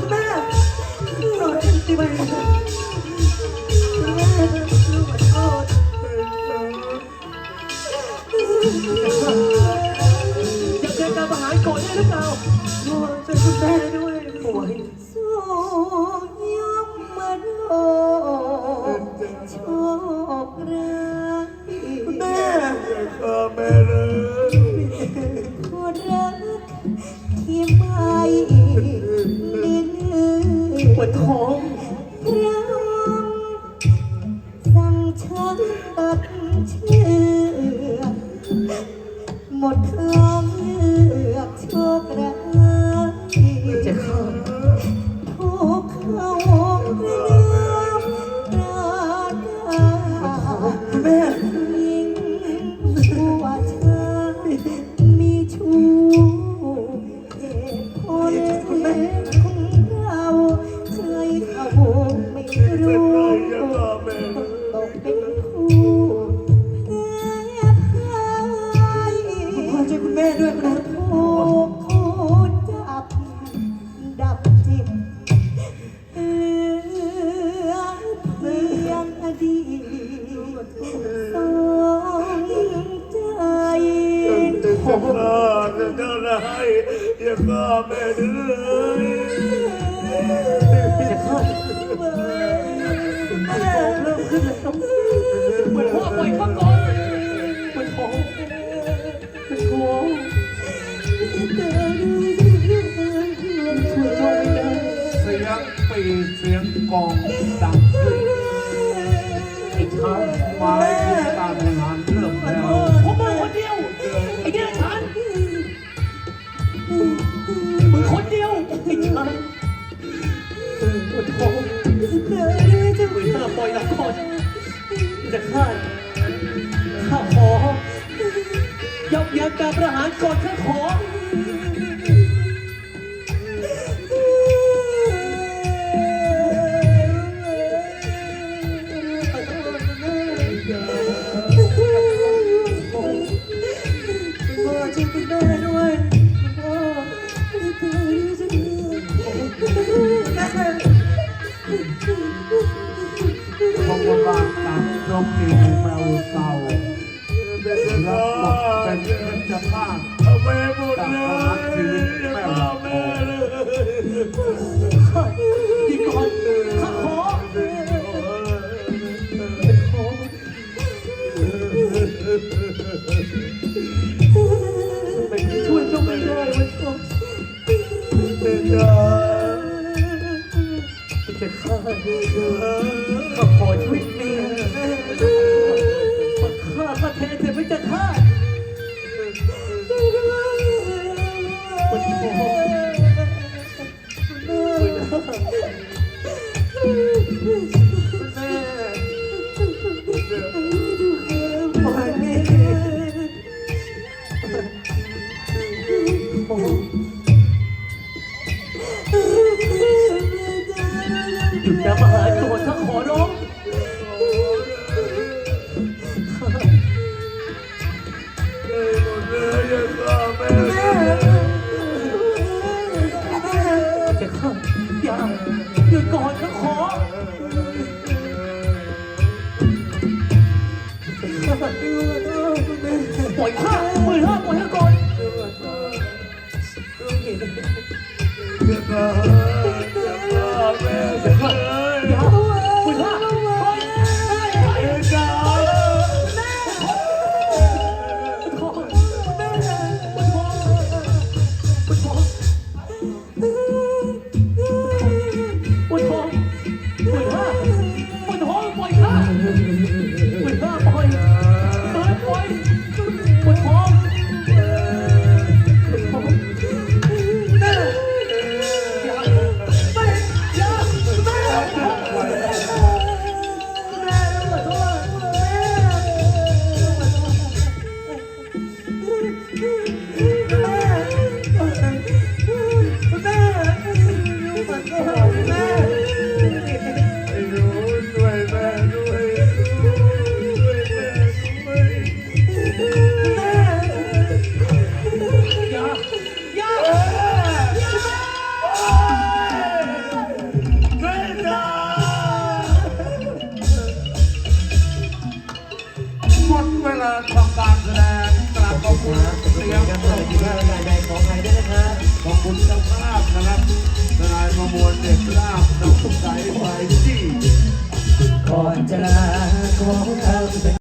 คุณแม่ปล่อยฉันสิไปคุณแม่ลูกขอโทษจะเกิดการประหารก่อนได้หรือเปล่าโทษช่วยคุณแม่ด้วยป่วยสู้ยอมมาโดโชคร้าย ปวดท้องเร้อมสั่งฉันตัดเชือกหมดทางเลือกเชค แม่ด้วยครับถูกคู่จับ ดับจิตเหลือเพียงอดีตสองใจจะฆ่าจะจะร้ายอย่าฆ่าแม่เลยจะฆ่าปวดท้องเริ่มขึ้นแล้ว กองดังขึ้นไอ้ช้างมายถึงการแข่งขันเริ่มแล้วผมมาคนเดียว ไอ้เดียฉันมึงคนเดียวไอ้ช้างปวดท้องมือห้าปล่อยละครจะฆ่าข้าขอยับยั้งการประหารก่อนข้าขอ พ่อช่วยคุณแม่ด้วยพ่อแม่ขอบคุณมากจากน้องกีแมวเต่ารับบทเป็นเพชรฆาตเอาไปหมดเลยอย่าฆ่าแม่เลย จ หยุดน้ำอาหารก่อนข้าขอร้องอย่าฆ่าแม่เลยจะฆ่าอย่าหยุดก่อนข้าขอปล่อยข้ามือห้าปล่อยข้าก่อนอย่าฆ่าอย่า ฆ่าแม่เลยอ กราบขอบคุณเลี้ยงครับขสอวับสดีคุณครับงานใดขออภัยด้วยนะครับขอบคุณเจ้าภาพนะครับนายประมวลเด็กลาบน้องสายไฟที่ ก่อนจะลาขอทำเป็น